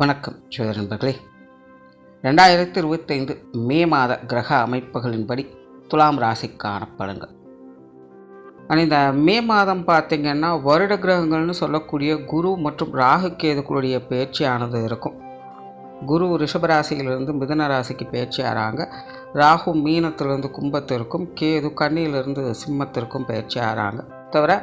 வணக்கம் சோதர நண்பர்களே. ரெண்டாயிரத்தி இருபத்தைந்து மே மாத கிரக அமைப்புகளின்படி துலாம் ராசிக்கான பலன்கள். ஆனால் இந்த மே மாதம் பார்த்திங்கன்னா வருட கிரகங்கள்னு சொல்லக்கூடிய குரு மற்றும் ராகு கேதுக்களுடைய பயிற்சியானது இருக்கும். குரு ரிஷபராசியிலிருந்து மிதன ராசிக்கு பயிற்சி ஆறாங்க ராகு மீனத்திலிருந்து கும்பத்திற்கும் கேது கண்ணியிலிருந்து சிம்மத்திற்கும் பயிற்சி ஆறாங்க தவிர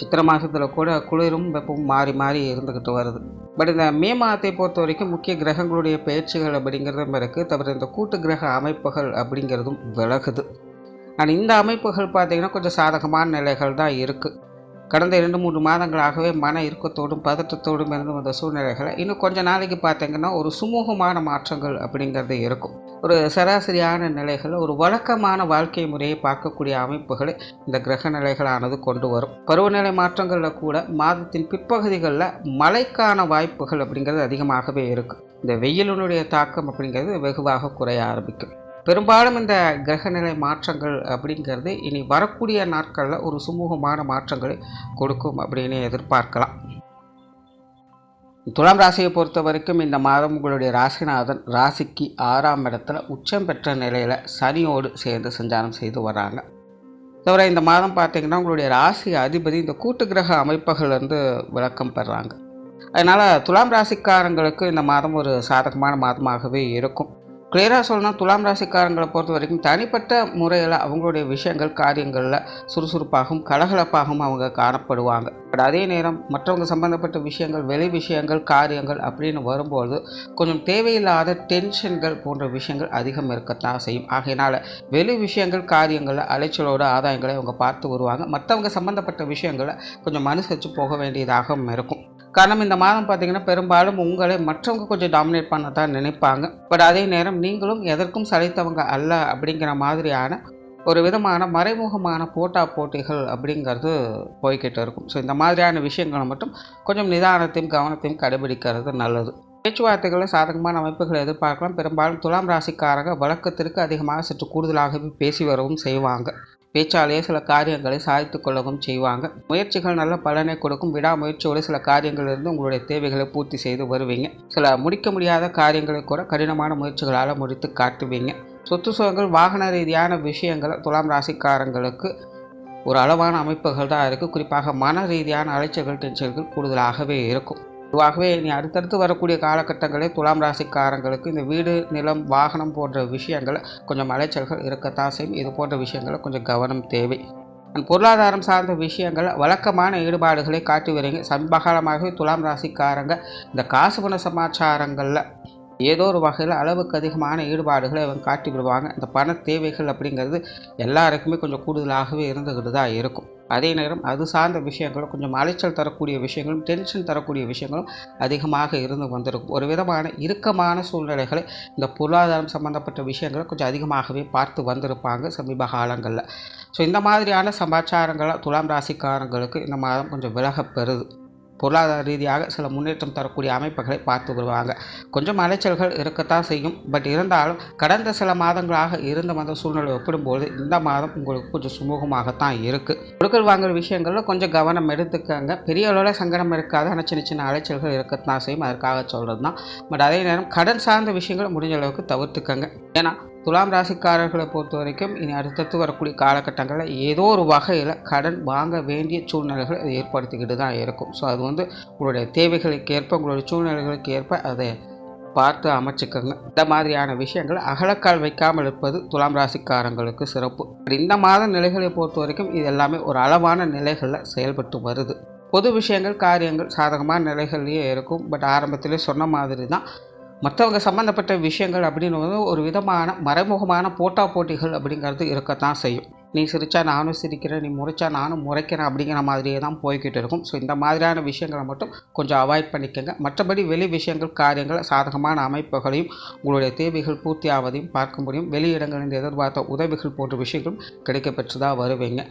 சித்திரை மாதத்தில் கூட குளிரும் வெப்பமும் மாறி மாறி இருந்துக்கிட்டு வருது. பட் இந்த மே மாதத்தை பொறுத்த வரைக்கும் முக்கிய கிரகங்களுடைய பயிற்சிகள் அப்படிங்கிறதும் இருக்குது தவிர இந்த கூட்டு கிரக அமைப்புகள் அப்படிங்கிறதும் விலகுது. ஆனால் இந்த அமைப்புகள் பார்த்திங்கன்னா கொஞ்சம் சாதகமான நிலைகள் தான் இருக்குது கடந்த இரண்டு மூன்று மாதங்களாகவே மன இறுக்கத்தோடும் பதற்றத்தோடும் இருந்து வந்த சூழ்நிலைகளை இன்னும் கொஞ்ச நாளைக்கு பார்த்தீங்கன்னா ஒரு சுமூகமான மாற்றங்கள் அப்படிங்கிறது இருக்கும். ஒரு சராசரியான நிலைகள் ஒரு வழக்கமான வாழ்க்கை முறையை பார்க்கக்கூடிய அமைப்புகளை இந்த கிரக நிலைகளானது கொண்டு வரும். பருவநிலை மாற்றங்களில் கூட மாதத்தின் பிற்பகுதிகளில் மழைக்கான வாய்ப்புகள் அப்படிங்கிறது அதிகமாகவே இருக்குது இந்த வெயிலினுடைய தாக்கம் அப்படிங்கிறது வெகுவாக குறைய ஆரம்பிக்கும். பெரும்பாலும் இந்த கிரகநிலை மாற்றங்கள் அப்படிங்கிறது இனி வரக்கூடிய நாட்களில் ஒரு சுமூகமான மாற்றங்களை கொடுக்கும் அப்படின்னு எதிர்பார்க்கலாம். துலாம் ராசியை பொறுத்த வரைக்கும் இந்த மாதம் உங்களுடைய ராசிநாதன் ராசிக்கு ஆறாம் இடத்துல உச்சம் பெற்ற நிலையில் சனியோடு சேர்ந்து சஞ்சாரம் செய்து வராங்க. தவிர இந்த மாதம் பார்த்தீங்கன்னா உங்களுடைய ராசி அதிபதி இந்த கூட்டு கிரக அமைப்புகள்லேருந்து விளக்கம் பெறாங்க. அதனால் துலாம் ராசிக்காரங்களுக்கு இந்த மாதம் ஒரு சாதகமான மாதமாகவே இருக்கும். கிளியராக சொல்லணும் துலாம் ராசிக்காரங்களை பொறுத்த வரைக்கும் தனிப்பட்ட முறையில் அவங்களுடைய விஷயங்கள் காரியங்களில் சுறுசுறுப்பாகவும் கலகலப்பாகவும் அவங்க காணப்படுவாங்க. பட் அதே நேரம் மற்றவங்க சம்மந்தப்பட்ட விஷயங்கள் வெளி விஷயங்கள் காரியங்கள் அப்படின்னு வரும்போது கொஞ்சம் தேவையில்லாத டென்ஷன்கள் போன்ற விஷயங்கள் அதிகம் இருக்கத்தான் செய்யும். ஆகையினால் வெளி விஷயங்கள் காரியங்களில் அலைச்சலோட ஆதாயங்களை அவங்க பார்த்து வருவாங்க. மற்றவங்க சம்மந்தப்பட்ட விஷயங்களை கொஞ்சம் அனுசரித்து போக வேண்டியதாகவும் இருக்கும். காரணம் இந்த மாதம் பார்த்தீங்கன்னா பெரும்பாலும் உங்களை மற்றவங்க கொஞ்சம் டாமினேட் பண்ண தான் நினைப்பாங்க. பட் அதே நேரம் நீங்களும் எதற்கும் சளைத்தவங்க அல்ல அப்படிங்கிற மாதிரியான ஒரு விதமான மறைமுகமான போட்டா போட்டிகள் அப்படிங்கிறது போய்கிட்டு இருக்கும். ஸோ இந்த மாதிரியான விஷயங்களை மட்டும் கொஞ்சம் நிதானத்தையும் கவனத்தையும் கடைபிடிக்கிறது நல்லது. பேச்சுவார்த்தைகளில் சாதகமான அமைப்புகளை எதிர்பார்க்கலாம். பெரும்பாலும் துலாம் ராசிக்காரங்க வழக்கத்திற்கு அதிகமாக சற்று கூடுதலாகவே பேசி வரவும் செய்வாங்க. பேச்சாலேயே சில காரியங்களை சாதித்து கொள்ளவும் செய்வாங்க. முயற்சிகள் நல்ல பலனை கொடுக்கும். விடாமுயற்சியோடு சில காரியங்களிலிருந்து உங்களுடைய தேவைகளை பூர்த்தி செய்து வருவீங்க. சில முடிக்க முடியாத காரியங்களை கூட கடினமான முயற்சிகளால் முடித்து காட்டுவீங்க. சொத்து சுகங்கள் வாகன ரீதியான விஷயங்களை துலாம் ராசிக்காரங்களுக்கு ஒரு அளவான அமைப்புகள் தான் இருக்குது குறிப்பாக மன ரீதியான அலைச்சல்கள் டென்ஷன்கள் கூடுதலாகவே இருக்கும். பொதுவாகவே இனி அடுத்தடுத்து வரக்கூடிய காலகட்டங்களில் துலாம் ராசிக்காரங்களுக்கு இந்த வீடு நிலம் வாகனம் போன்ற விஷயங்கள் கொஞ்சம் அலைச்சல்கள் இருக்கத்தான் செய்யும். இது போன்ற விஷயங்களை கொஞ்சம் கவனம் தேவை. பொருளாதாரம் சார்ந்த விஷயங்கள் வழக்கமான ஈடுபாடுகளை காட்டி வரீங்க சமீபகாலமாகவே துலாம் ராசிக்காரங்க இந்த காசு பண சமாச்சாரங்களில் ஏதோ ஒரு வகையில் அளவுக்கு அதிகமான ஈடுபாடுகளை அவங்க காட்டி விடுவாங்க. இந்த பண தேவைகள் அப்படிங்கிறது எல்லாருக்குமே கொஞ்சம் கூடுதலாகவே இருந்துக்கிட்டு தான் இருக்கும். அதே நேரம் அது சார்ந்த விஷயங்களும் கொஞ்சம் அலைச்சல் தரக்கூடிய விஷயங்களும் டென்ஷன் தரக்கூடிய விஷயங்களும் அதிகமாக இருந்து வந்திருக்கும். ஒரு விதமான இறுக்கமான சூழ்நிலைகளை இந்த பொருளாதாரம் சம்பந்தப்பட்ட விஷயங்களை கொஞ்சம் அதிகமாகவே பார்த்து வந்திருப்பாங்க சமீப காலங்களில். ஸோ இந்த மாதிரியான சமாச்சாரங்களை துலாம் ராசிக்காரங்களுக்கு இந்த மாதம் கொஞ்சம் விலகப்பெறுது பொருளாதார ரீதியாக சில முன்னேற்றம் தரக்கூடிய அமைப்புகளை பார்த்து வருவாங்க. கொஞ்சம் அலைச்சல்கள் இருக்கத்தான் செய்யும். பட் இருந்தாலும் கடந்த சில மாதங்களாக இருந்து வந்த சூழ்நிலை ஒப்பிடும்போது இந்த மாதம் உங்களுக்கு கொஞ்சம் சுமூகமாகத்தான் இருக்குது கொடுக்கல் வாங்குற விஷயங்களில் கொஞ்சம் கவனம் எடுத்துக்கங்க. பெரிய அளவில் சங்கடம் இருக்காது ஆனால் சின்ன சின்ன அலைச்சல்கள் இருக்கத்தான் செய்யும். அதற்காக சொல்கிறது தான் பட் அதே நேரம் கடன் சார்ந்த விஷயங்களை முடிஞ்ச அளவுக்கு தவிர்த்துக்கங்க. ஏன்னா துலாம் ராசிக்காரர்களை பொறுத்த வரைக்கும் இனி அடுத்தடுத்து வரக்கூடிய காலகட்டங்களில் ஏதோ ஒரு வகையில் கடன் வாங்க வேண்டிய சூழ்நிலைகள் அது ஏற்படுத்திக்கிட்டு தான் இருக்கும். ஸோ அது வந்து உங்களுடைய தேவைகளுக்கு ஏற்ப உங்களுடைய சூழ்நிலைகளுக்கு ஏற்ப அதை பார்த்து அமைச்சுக்கோங்க. இந்த மாதிரியான விஷயங்கள் அகலக்கால் வைக்காமல் இருப்பது துலாம் ராசிக்காரங்களுக்கு சிறப்பு. இந்த மாத நிலைகளை பொறுத்த வரைக்கும் இது எல்லாமே ஒரு அளவான நிலைகளில் செயல்பட்டு வருது. பொது விஷயங்கள் காரியங்கள் சாதகமான நிலைகள்லேயே இருக்கும். பட் ஆரம்பத்திலே சொன்ன மாதிரி தான் மற்றவங்க சம்மந்தப்பட்ட விஷயங்கள் அப்படின்னு ஒரு விதமான மறைமுகமான போட்டா போட்டிகள் அப்படிங்கிறது இருக்கத்தான் செய்யும். நீ சிரித்தா நானும் சிரிக்கிறேன் நீ முறைச்சா நானும் முறைக்கிறேன் அப்படிங்கிற மாதிரியே தான் போய்கிட்டு இருக்கும். ஸோ இந்த மாதிரியான விஷயங்களை மட்டும் கொஞ்சம் அவாய்ட் பண்ணிக்கோங்க. மற்றபடி வெளி விஷயங்கள் காரியங்கள் சாதகமான அமைப்புகளையும் உங்களுடைய தேவைகள் பூர்த்தி ஆவதையும் பார்க்க முடியும். வெளியிடங்களில் எதிர்பார்த்த உதவிகள் போன்ற விஷயங்களும் கிடைக்கப்பெற்று தான் வருவீங்க.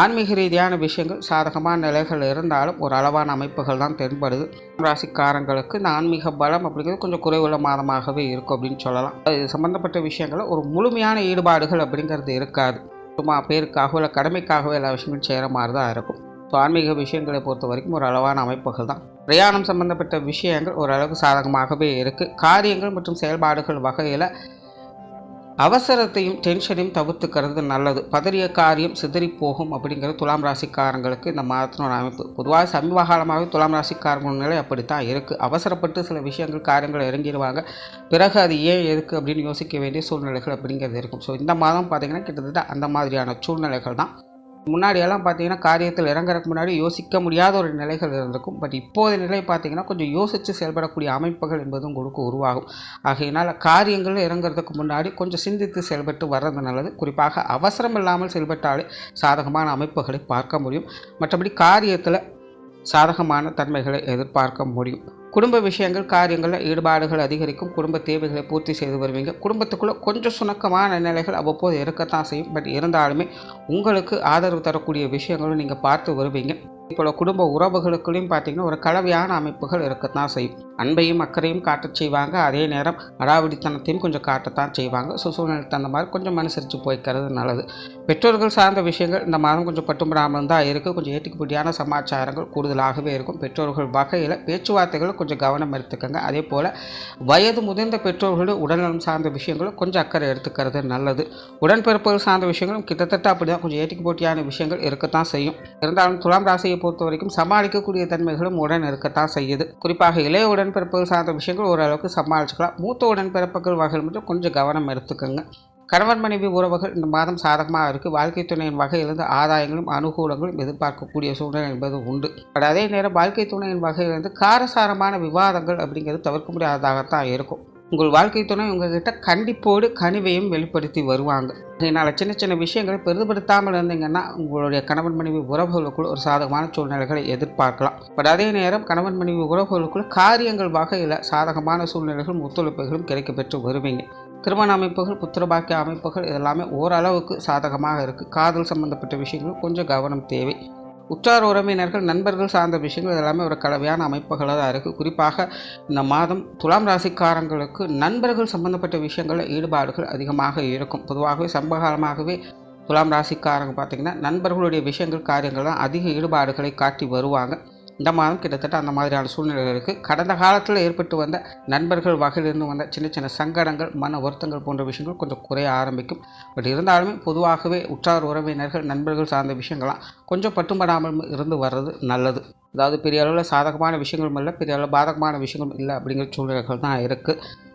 ஆன்மீக ரீதியான விஷயங்கள் சாதகமான நிலைகள் இருந்தாலும் ஒரு அளவான அமைப்புகள் தான் தென்படுது. ராசிக்காரங்களுக்கு இந்த ஆன்மீக பலம் அப்படிங்கிறது கொஞ்சம் குறைவுள்ள மாதமாகவே இருக்கும் அப்படின்னு சொல்லலாம். அது சம்மந்தப்பட்ட விஷயங்கள் ஒரு முழுமையான ஈடுபாடுகள் அப்படிங்கிறது இருக்காது. சும்மா பேருக்காகவோ இல்லை கடமைக்காகவோ எல்லா விஷயங்களும் செய்கிற மாதிரி தான் இருக்கும். ஸோ ஆன்மீக விஷயங்களை பொறுத்த வரைக்கும் ஒரு அளவான அமைப்புகள் தான். பிரயாணம் சம்பந்தப்பட்ட விஷயங்கள் ஓரளவுக்கு சாதகமாகவே இருக்குது காரியங்கள் மற்றும் செயல்பாடுகள் வகையில் அவசரத்தையும் டென்ஷனையும் தவிர்த்துக்கிறது நல்லது. பதறிய காரியம் சிதறி போகும் அப்படிங்கிறது துலாம் ராசிக்காரங்களுக்கு இந்த மாதத்தினோட அமைப்பு. பொதுவாக சமீப காலமாகவே துலாம் ராசிக்காரங்க நிலை அப்படித்தான் இருக்குது அவசரப்பட்டு சில விஷயங்கள் காரியங்கள் இறங்கிடுவாங்க. பிறகு அது ஏன் எதுக்கு அப்படின்னு யோசிக்க வேண்டிய சூழ்நிலைகள் அப்படிங்கிறது இருக்கும். ஸோ இந்த மாதம் பார்த்திங்கன்னா கிட்டத்தட்ட அந்த மாதிரியான சூழ்நிலைகள் தான் முன்னாடியெல்லாம் பார்த்தீங்கன்னா காரியத்தில் இறங்குறதுக்கு முன்னாடி யோசிக்க முடியாத ஒரு நிலைகள் இருந்திருக்கும். பட் இப்போதைய நிலை பார்த்தீங்கன்னா கொஞ்சம் யோசித்து செயல்படக்கூடிய அமைப்புகள் என்பதும் உங்களுக்கு உருவாகும். ஆகையினால் காரியங்கள் இறங்குறதுக்கு முன்னாடி கொஞ்சம் சிந்தித்து செயல்பட்டு வர்றது நல்லது. குறிப்பாக அவசரம் இல்லாமல் செயல்பட்டாலே சாதகமான அமைப்புகளை பார்க்க முடியும். மற்றபடி காரியத்தில் சாதகமான தன்மைகளை எதிர்பார்க்க முடியும். குடும்ப விஷயங்கள் காரியங்களில் ஈடுபாடுகள் அதிகரிக்கும் குடும்ப தேவைகளை பூர்த்தி செய்து வருவீங்க. குடும்பத்துக்குள்ளே கொஞ்சம் சுணக்கமான நிலைகள் அவ்வப்போது இருக்கத்தான் செய்யும். பட் இருந்தாலுமே உங்களுக்கு ஆதரவு தரக்கூடிய விஷயங்களும் நீங்கள் பார்த்து வருவீங்க. இப்போ குடும்ப உறவுகளுக்குள்ளேயும் பார்த்தீங்கன்னா ஒரு கலவையான அமைப்புகள் இருக்கத்தான் செய்யும். அன்பையும் அக்கறையும் காட்டச் செய்வாங்க. அதே நேரம் அடாவடித்தனத்தையும் கொஞ்சம் காட்டத்தான் செய்வாங்க. ஸோ சூழ்நிலைக்கு தகுந்த மாதிரி கொஞ்சம் மனுசரித்து போய்க்கிறது நல்லது. பெற்றோர்கள் சார்ந்த விஷயங்கள் இந்த மாதம் கொஞ்சம் பட்டுப்படாமல் தான் இருக்குது கொஞ்சம் ஏற்றுக்குப்படியான சமாச்சாரங்கள் கூடுதலாகவே இருக்கும். பெற்றோர்கள் வகையில் பேச்சுவார்த்தைகளை கொஞ்சம் கவனம் எடுத்துக்கோங்க. அதே போல் வயது முதிர்ந்த பெற்றோர்களும் உடல்நலம் சார்ந்த விஷயங்களும் கொஞ்சம் அக்கறை எடுத்துக்கிறது நல்லது. உடன்பிறப்புகள் சார்ந்த விஷயங்களும் கிட்டத்தட்ட அப்படி தான் கொஞ்சம் ஏற்றுக்கு போட்டியான விஷயங்கள் இருக்கத்தான் செய்யும். இருந்தாலும் துலாம் ராசியை பொறுத்த வரைக்கும் சமாளிக்கக்கூடிய தன்மைகளும் உடன் இருக்கத்தான் செய்யுது. குறிப்பாக இளைய உடன்பிறப்புகள் சார்ந்த விஷயங்கள் ஓரளவுக்கு சமாளிச்சுக்கலாம். மூத்த உடன்பிறப்புகள் வகையில் மட்டும் கொஞ்சம் கவனம் எடுத்துக்கோங்க. கணவன் மனைவி உறவுகள் இந்த மாதம் சாதகமாக இருக்குது வாழ்க்கை துணையின் வகையிலிருந்து ஆதாயங்களும் அனுகூலங்களும் எதிர்பார்க்கக்கூடிய சூழ்நிலை என்பது உண்டு. பட் அதே நேரம் வாழ்க்கை துணையின் வகையிலிருந்து காரசாரமான விவாதங்கள் அப்படிங்கிறது தவிர்க்க முடியாததாகத்தான் இருக்கும். உங்கள் வாழ்க்கை துணை உங்ககிட்ட கண்டிப்போடு கனிவையும் வெளிப்படுத்தி வருவாங்க. இதனால் சின்ன சின்ன விஷயங்களை பெரிதுபடுத்தாமல் இருந்தீங்கன்னா உங்களுடைய கணவன் மனைவி உறவுகளுக்குள் ஒரு சாதகமான சூழ்நிலைகளை எதிர்பார்க்கலாம். பட் அதே நேரம் கணவன் மனைவி உறவுகளுக்குள் காரியங்கள் வகையில் சாதகமான சூழ்நிலைகளும் ஒத்துழைப்புகளும் கிடைக்கப்பெற்று வருவீங்க. திருமண அமைப்புகள் புத்திரபாக்கிய அமைப்புகள் இதெல்லாமே ஓரளவுக்கு சாதகமாக இருக்குது காதல் சம்பந்தப்பட்ட விஷயங்களும் கொஞ்சம் கவனம் தேவை. உற்றார் உறவினர்கள் நண்பர்கள் சார்ந்த விஷயங்கள் இதெல்லாமே ஒரு கலவையான அமைப்புகளாக தான் இருக்குது. குறிப்பாக இந்த மாதம் துலாம் ராசிக்காரங்களுக்கு நண்பர்கள் சம்பந்தப்பட்ட விஷயங்களில் ஈடுபாடுகள் அதிகமாக இருக்கும். பொதுவாகவே சம்பகாலமாகவே துலாம் ராசிக்காரங்க பார்த்திங்கன்னா நண்பர்களுடைய விஷயங்கள் காரியங்கள் தான் அதிக ஈடுபாடுகளை காட்டி வருவாங்க. இந்த மாதம் கிட்டத்தட்ட அந்த மாதிரியான சூழ்நிலைகள் இருக்குது கடந்த காலத்தில் ஏற்பட்டு வந்த நண்பர்கள் வகையிலிருந்து வந்த சின்ன சின்ன சங்கடங்கள் மன வருத்தங்கள் போன்ற விஷயங்கள் கொஞ்சம் குறைய ஆரம்பிக்கும். பட் இருந்தாலுமே பொதுவாகவே உற்றார் உறவினர்கள் நண்பர்கள் சார்ந்த விஷயங்கள்லாம் கொஞ்சம் பட்டுப்படாமல் இருந்து வர்றது நல்லது. அதாவது பெரிய அளவில் சாதகமான விஷயங்களும் இல்லை பெரிய அளவில் பாதகமான விஷயங்களும் இல்லை அப்படிங்கிற சூழ்நிலைகள் தான் இருக்குது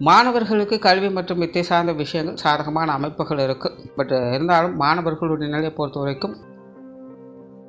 மாணவர்களுக்கு கல்வி மற்றும் வித்தை சார்ந்த விஷயங்கள் சாதகமான அமைப்புகள் இருக்குது பட் இருந்தாலும் மாணவர்களுடைய நிலையை பொறுத்த வரைக்கும்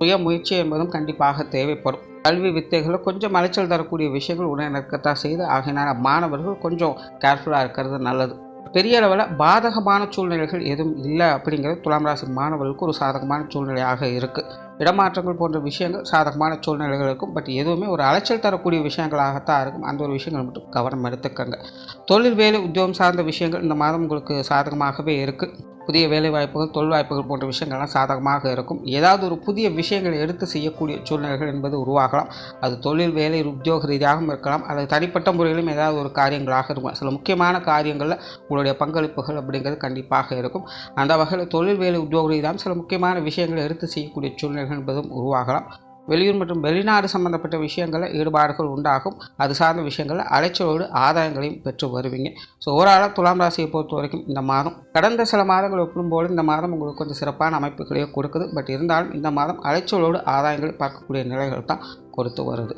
சுய முயற்சி என்பதும் கண்டிப்பாக தேவைப்படும். கல்வி வித்தைகளில் கொஞ்சம் அலைச்சல் தரக்கூடிய விஷயங்கள் உடனே நடக்கத்தான் செய்து ஆகினால மாணவர்கள் கொஞ்சம் கேர்ஃபுல்லாக இருக்கிறது நல்லது. பெரிய அளவில் பாதகமான சூழ்நிலைகள் எதுவும் இல்லை அப்படிங்கிறது துலாம் ராசி மாணவர்களுக்கு ஒரு சாதகமான சூழ்நிலையாக இருக்குது இடமாற்றங்கள் போன்ற விஷயங்கள் சாதகமான சூழ்நிலைகள் இருக்கும் பட் எதுவுமே ஒரு அலைச்சல் தரக்கூடிய விஷயங்களாகத்தான் இருக்கும். அந்த ஒரு விஷயங்கள் மட்டும் கவனம் எடுத்துக்கங்க. தொழில் வேலை உத்தியோகம் சார்ந்த விஷயங்கள் இந்த மாதம் உங்களுக்கு சாதகமாகவே இருக்குது புதிய வேலை வாய்ப்புகள் தொழில் வாய்ப்புகள் போன்ற விஷயங்கள்லாம் சாதகமாக இருக்கும். ஏதாவது ஒரு புதிய விஷயங்களை எடுத்து செய்யக்கூடிய சூழ்நிலைகள் என்பது உருவாகலாம். அது தொழில் வேலை உத்தியோக ரீதியாகவும் இருக்கலாம். அல்லது தனிப்பட்ட முறையிலும் ஏதாவது ஒரு காரியங்களாக இருக்கும். சில முக்கியமான காரியங்களில் உங்களுடைய பங்களிப்புகள் அப்படிங்கிறது கண்டிப்பாக இருக்கும். அந்த வகையில் தொழில் வேலை உத்தியோக ரீதியாக சில முக்கியமான விஷயங்களை எடுத்து செய்யக்கூடிய ஈடுபாடுகள் என்பதும் உருவாகலாம். வெளியூர் மற்றும் வெளிநாடு சம்பந்தப்பட்ட விஷயங்களில் ஈடுபாடுகள் உண்டாகும். அது சார்ந்த விஷயங்களில் அலைச்சலோடு ஆதாயங்களையும் பெற்று வருவீங்க. ஸோ ஓரளவு துலாம் ராசியை பொறுத்த வரைக்கும் இந்த மாதம் கடந்த சில மாதங்கள் ஒப்பிடும்போது இந்த மாதம் உங்களுக்கு கொஞ்சம் சிறப்பான அமைப்புகளையே கொடுக்குது. பட் இருந்தாலும் இந்த மாதம் அலைச்சலோடு ஆதாயங்களை பார்க்கக்கூடிய நிலைகள் தான் கொடுத்து வருது.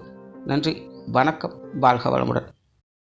நன்றி வணக்கம் வாழ்க வளமுடன்.